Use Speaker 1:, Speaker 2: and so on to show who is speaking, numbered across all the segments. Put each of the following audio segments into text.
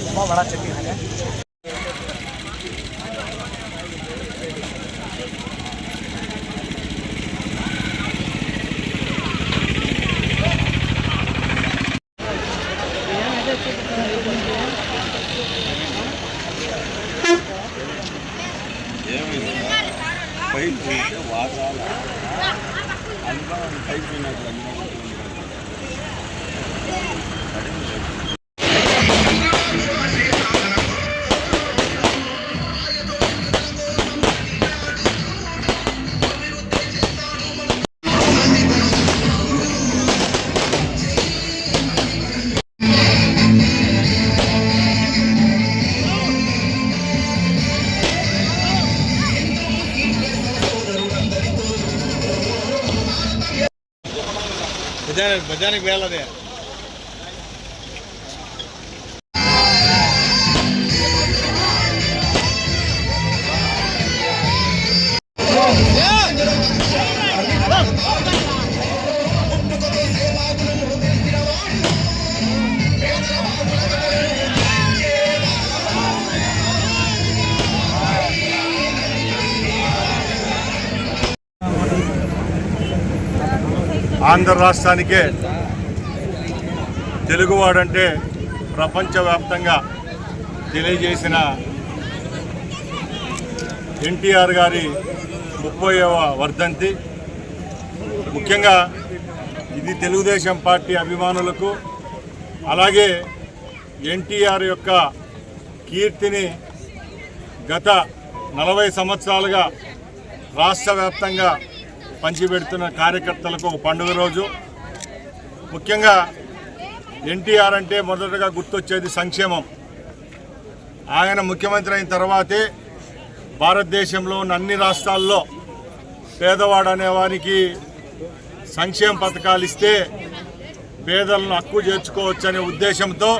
Speaker 1: சும்மா வடா சட்டி બજાર
Speaker 2: બજારની પહેલાં ત્યાં
Speaker 3: ఆంధ్ర రాష్ట్రానికే తెలుగువాడంటే ప్రపంచవ్యాప్తంగా తెలియజేసిన ఎన్టీఆర్ గారి ముప్పైవ వర్ధంతి. ముఖ్యంగా ఇది తెలుగుదేశం పార్టీ అభిమానులకు అలాగే ఎన్టీఆర్ యొక్క కీర్తిని గత నలభై సంవత్సరాలుగా రాష్ట్ర వ్యాప్తంగా పంచిపెడుతున్న కార్యకర్తలకు ఒక పండుగ రోజు. ముఖ్యంగా ఎన్టీఆర్ అంటే మొదటగా గుర్తొచ్చేది సంక్షేమం. ఆయన ముఖ్యమంత్రి అయిన తర్వాతే భారతదేశంలో ఉన్న అన్ని రాష్ట్రాల్లో పేదవాడు అనేవారికి సంక్షేమ పథకాలు ఇస్తే పేదలను హక్కు చేర్చుకోవచ్చనే ఉద్దేశంతో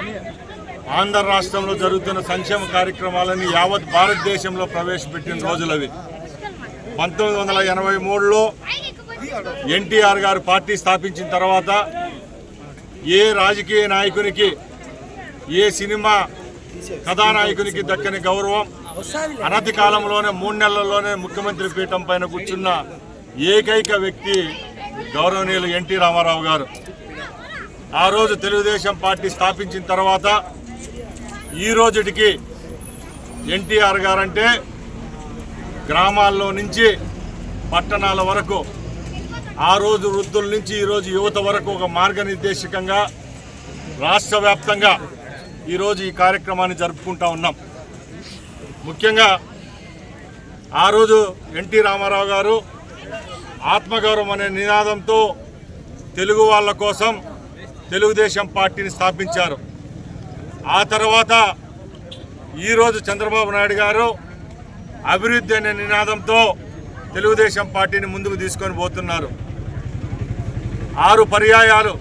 Speaker 3: ఆంధ్ర రాష్ట్రంలో జరుగుతున్న సంక్షేమ కార్యక్రమాలని యావత్ భారతదేశంలో ప్రవేశపెట్టిన రోజులవి. పంతొమ్మిది వందల ఎనభై మూడులో ఎన్టీఆర్ గారు పార్టీ స్థాపించిన తర్వాత ఏ రాజకీయ నాయకునికి ఏ సినిమా కథానాయకునికి దక్కని గౌరవం అనతి కాలంలోనే మూడు నెలల్లోనే ముఖ్యమంత్రి పీఠం పైన కూర్చున్న ఏకైక వ్యక్తి గౌరవనీయులు ఎన్టీ రామారావు గారు. ఆ రోజు తెలుగుదేశం పార్టీ స్థాపించిన తర్వాత ఈ రోజుటికి ఎన్టీఆర్ గారంటే గ్రామాల్లో నుంచి పట్టణాల వరకు ఆ రోజు వృద్ధుల నుంచి ఈరోజు యువత వరకు ఒక మార్గనిర్దేశకంగా రాష్ట్ర వ్యాప్తంగా ఈరోజు ఈ కార్యక్రమాన్ని జరుపుకుంటా ఉన్నాం. ముఖ్యంగా ఆ రోజు ఎన్టీ రామారావు గారు ఆత్మగౌరవం అనే నినాదంతో తెలుగు వాళ్ళ కోసం తెలుగుదేశం పార్టీని స్థాపించారు. ఆ తర్వాత ఈరోజు చంద్రబాబు నాయుడు గారు అభివృద్ధి అనే నినాదంతో తెలుగుదేశం పార్టీని ముందుకు తీసుకొని పోతున్నారు. ఆరు పర్యాయాలు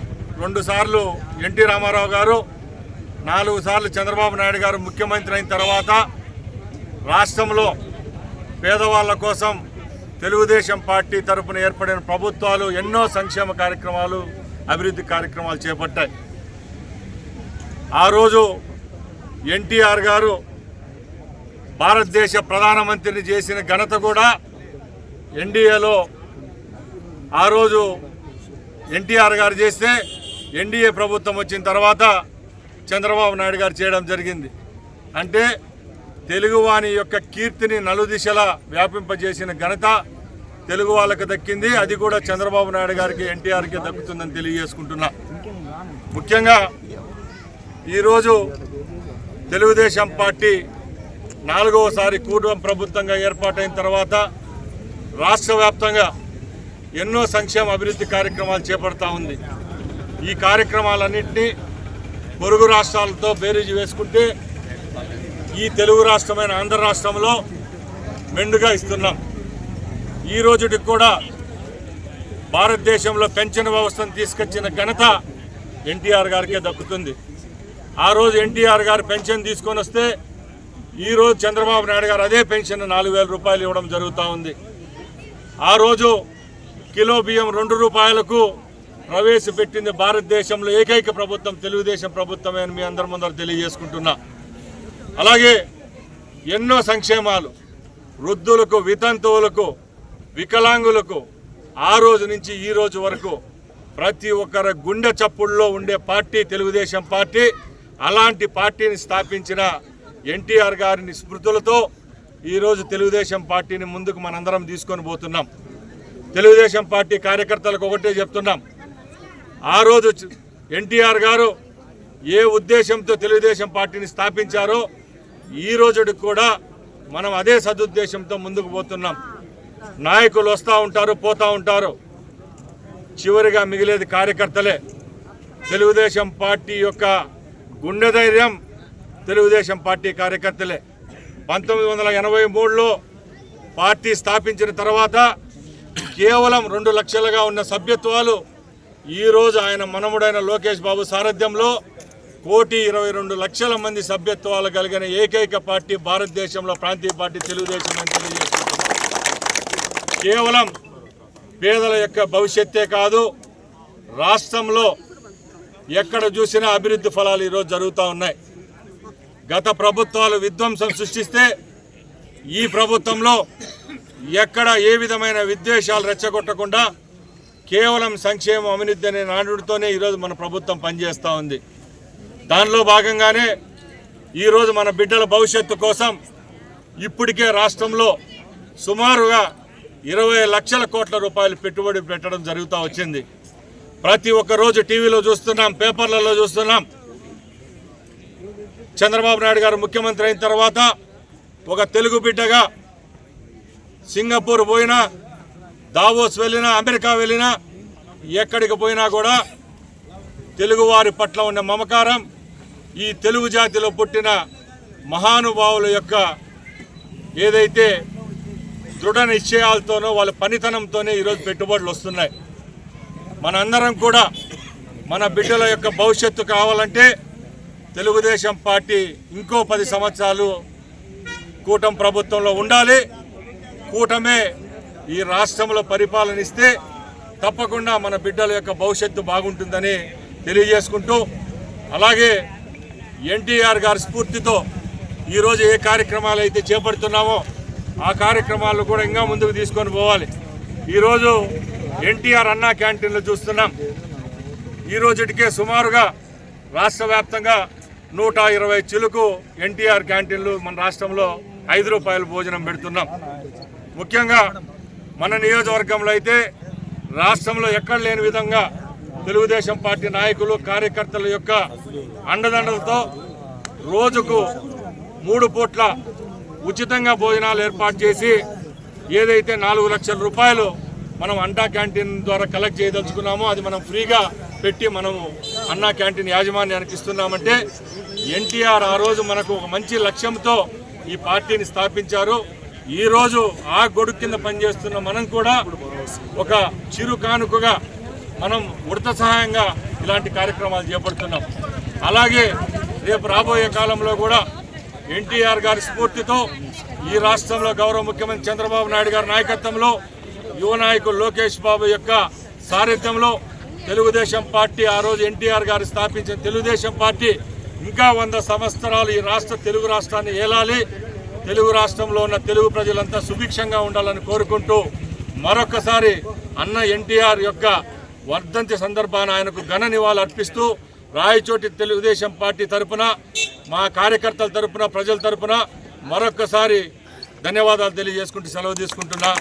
Speaker 3: రెండు సార్లు ఎన్టీ రామారావు గారు నాలుగు సార్లు చంద్రబాబు నాయుడు గారు ముఖ్యమంత్రి అయిన తర్వాత రాష్ట్రంలో పేదవాళ్ళ కోసం తెలుగుదేశం పార్టీ తరపున ఏర్పడిన ప్రభుత్వాలు ఎన్నో సంక్షేమ కార్యక్రమాలు అభివృద్ధి కార్యక్రమాలు చేపట్టాయి. ఆ రోజు ఎన్టీఆర్ గారు భారతదేశ ప్రధానమంత్రిని చేసిన ఘనత కూడా ఎన్డీఏలో ఆ రోజు ఎన్టీఆర్ గారు చేస్తే ఎన్డీఏ ప్రభుత్వం వచ్చిన తర్వాత చంద్రబాబు నాయుడు గారు చేయడం జరిగింది. అంటే తెలుగువాని యొక్క కీర్తిని నలుదిశలా వ్యాపింపజేసిన ఘనత తెలుగు వాళ్ళకి దక్కింది. అది కూడా చంద్రబాబు నాయుడు గారికి ఎన్టీఆర్కి దక్కుతుందని తెలియజేసుకుంటున్నా. ముఖ్యంగా ఈరోజు తెలుగుదేశం పార్టీ నాలుగవసారి కూటమి ప్రభుత్వంగా ఏర్పాటైన తర్వాత రాష్ట్ర వ్యాప్తంగా ఎన్నో సంక్షేమ అభివృద్ధి కార్యక్రమాలు చేపడతా ఉంది. ఈ కార్యక్రమాలన్నింటినీ పొరుగు రాష్ట్రాలతో బేరీజు వేసుకుంటే ఈ తెలుగు రాష్ట్రమైన ఆంధ్ర రాష్ట్రంలో మెండుగా ఇస్తున్నాం. ఈ రోజుటికి కూడా భారతదేశంలో పెన్షన్ వ్యవస్థను తీసుకొచ్చిన ఘనత ఎన్టీఆర్ గారికే దక్కుతుంది. ఆ రోజు ఎన్టీఆర్ గారు పెన్షన్ తీసుకొని వస్తే ఈరోజు చంద్రబాబు నాయుడు గారు అదే పెన్షన్ నాలుగు వేల రూపాయలు ఇవ్వడం జరుగుతూ ఉంది. ఆ రోజు కిలో బియ్యం రెండు రూపాయలకు ప్రవేశపెట్టింది భారతదేశంలో ఏకైక ప్రభుత్వం తెలుగుదేశం ప్రభుత్వమే అని మీ అందరి ముందర తెలియజేసుకుంటున్నా. అలాగే ఎన్నో సంక్షేమాలు వృద్ధులకు వితంతువులకు వికలాంగులకు ఆ రోజు నుంచి ఈ రోజు వరకు ప్రతి ఒక్కరి గుండె చప్పుల్లో ఉండే పార్టీ తెలుగుదేశం పార్టీ అలాంటి పార్టీని స్థాపించిన ఎన్టీఆర్ గారిని స్మృతులతో ఈరోజు తెలుగుదేశం పార్టీని ముందుకు మనందరం తీసుకొని పోతున్నాం. తెలుగుదేశం పార్టీ కార్యకర్తలకు ఒకటే చెప్తున్నాం. ఆ రోజు ఎన్టీఆర్ గారు ఏ ఉద్దేశంతో తెలుగుదేశం పార్టీని స్థాపించారో ఈ రోజుకి కూడా మనం అదే సదుద్దేశంతో ముందుకు పోతున్నాం. నాయకులు వస్తూ ఉంటారు పోతూ ఉంటారు. చివరిగా మిగిలేది కార్యకర్తలే. తెలుగుదేశం పార్టీ యొక్క గుండె ధైర్యం తెలుగుదేశం పార్టీ కార్యకర్తలే. పంతొమ్మిది వందల ఎనభై మూడులో పార్టీ స్థాపించిన తర్వాత కేవలం రెండు లక్షలుగా ఉన్న సభ్యత్వాలు ఈరోజు ఆయన మనముడైన లోకేష్ బాబు సారథ్యంలో కోటి ఇరవై రెండు లక్షల మంది సభ్యత్వాలు కలిగిన ఏకైక పార్టీ భారతదేశంలో ప్రాంతీయ పార్టీ తెలుగుదేశం అని తెలియజేస్తుంది. కేవలం పేదల యొక్క భవిష్యత్తే కాదు రాష్ట్రంలో ఎక్కడ చూసినా అభివృద్ధి ఫలాలు ఈరోజు జరుగుతూ ఉన్నాయి. గత ప్రభుత్వాలు విధ్వంసం సృష్టిస్తే ఈ ప్రభుత్వంలో ఎక్కడ ఏ విధమైన విద్వేషాలు రెచ్చగొట్టకుండా కేవలం సంక్షేమం అవినీతి అనే నానుడితోనే ఈరోజు మన ప్రభుత్వం పనిచేస్తూ ఉంది. దానిలో భాగంగానే ఈరోజు మన బిడ్డల భవిష్యత్తు కోసం ఇప్పటికే రాష్ట్రంలో సుమారుగా ఇరవై లక్షల కోట్ల రూపాయలు పెట్టుబడి పెట్టడం జరుగుతూ వచ్చింది. ప్రతి ఒక్క రోజు టీవీలో చూస్తున్నాం పేపర్లలో చూస్తున్నాం. చంద్రబాబు నాయుడు గారు ముఖ్యమంత్రి అయిన తర్వాత ఒక తెలుగు బిడ్డగా సింగపూర్ పోయినా దావోస్ వెళ్ళినా అమెరికా వెళ్ళినా ఎక్కడికి పోయినా కూడా తెలుగువారి పట్ల ఉన్న మమకారం ఈ తెలుగు జాతిలో పుట్టిన మహానుభావుల యొక్క ఏదైతే దృఢ నిశ్చయాలతోనో వాళ్ళ పనితనంతోనే ఈరోజు పెట్టుబడులు వస్తున్నాయి. మనందరం కూడా మన బిడ్డల యొక్క భవిష్యత్తు కావాలంటే తెలుగుదేశం పార్టీ ఇంకో పది సంవత్సరాలు కూటమి ప్రభుత్వంలో ఉండాలి. కూటమే ఈ రాష్ట్రంలో పరిపాలన ఇస్తే తప్పకుండా మన బిడ్డల యొక్క భవిష్యత్తు బాగుంటుందని తెలియజేసుకుంటూ అలాగే ఎన్టీఆర్ గారి స్ఫూర్తితో ఈరోజు ఏ కార్యక్రమాలు అయితే చేపడుతున్నామో ఆ కార్యక్రమాలు కూడా ఇంకా ముందుకు తీసుకొని పోవాలి. ఈరోజు ఎన్టీఆర్ అన్నా క్యాంటీన్లు చూస్తున్నాం. ఈ రోజుటికే సుమారుగా రాష్ట్ర వ్యాప్తంగా నూట ఇరవై చిలుకు ఎన్టీఆర్ క్యాంటీన్లు మన రాష్ట్రంలో ఐదు రూపాయల భోజనం పెడుతున్నాం. ముఖ్యంగా మన నియోజకవర్గంలో అయితే రాష్ట్రంలో ఎక్కడ లేని విధంగా తెలుగుదేశం పార్టీ నాయకులు కార్యకర్తల యొక్క అండదండలతో రోజుకు మూడు పూట్ల ఉచితంగా భోజనాలు ఏర్పాటు చేసి ఏదైతే నాలుగు లక్షల రూపాయలు మనం అంటా క్యాంటీన్ ద్వారా కలెక్ట్ చేయదలుచుకున్నామో అది మనం ఫ్రీగా పెట్టి మనము అన్నా క్యాంటీన్ యాజమాన్యానికి ఇస్తున్నామంటే ఎన్టీఆర్ ఆ రోజు మనకు ఒక మంచి లక్ష్యంతో ఈ పార్టీని స్థాపించారు. ఈరోజు ఆ గొడుగు కింద పనిచేస్తున్న మనం కూడా ఒక చిరు కానుకగా మనం ఉడత సహాయంగా ఇలాంటి కార్యక్రమాలు చేపడుతున్నాం. అలాగే రేపు రాబోయే కాలంలో కూడా ఎన్టీఆర్ గారి స్ఫూర్తితో ఈ రాష్ట్రంలో గౌరవ ముఖ్యమంత్రి చంద్రబాబు నాయుడు గారి నాయకత్వంలో యువ నాయకులు లోకేష్ బాబు యొక్క సారథ్యంలో తెలుగుదేశం పార్టీ ఆ రోజు ఎన్టీఆర్ గారు స్థాపించిన తెలుగుదేశం పార్టీ ఇంకా వంద సంవత్సరాలు ఈ రాష్ట్ర తెలుగు రాష్ట్రాన్ని ఏలాలి. తెలుగు రాష్ట్రంలో ఉన్న తెలుగు ప్రజలంతా సుభిక్షంగా ఉండాలని కోరుకుంటూ మరొకసారి అన్న ఎన్టీఆర్ యొక్క వర్ధంతి సందర్భాన ఆయనకు ఘన నివాళులు అర్పిస్తూ రాయచోటి తెలుగుదేశం పార్టీ తరపున మా కార్యకర్తల తరపున ప్రజల తరపున మరొకసారి ధన్యవాదాలు తెలియజేసుకుంటూ సెలవు తీసుకుంటున్నా.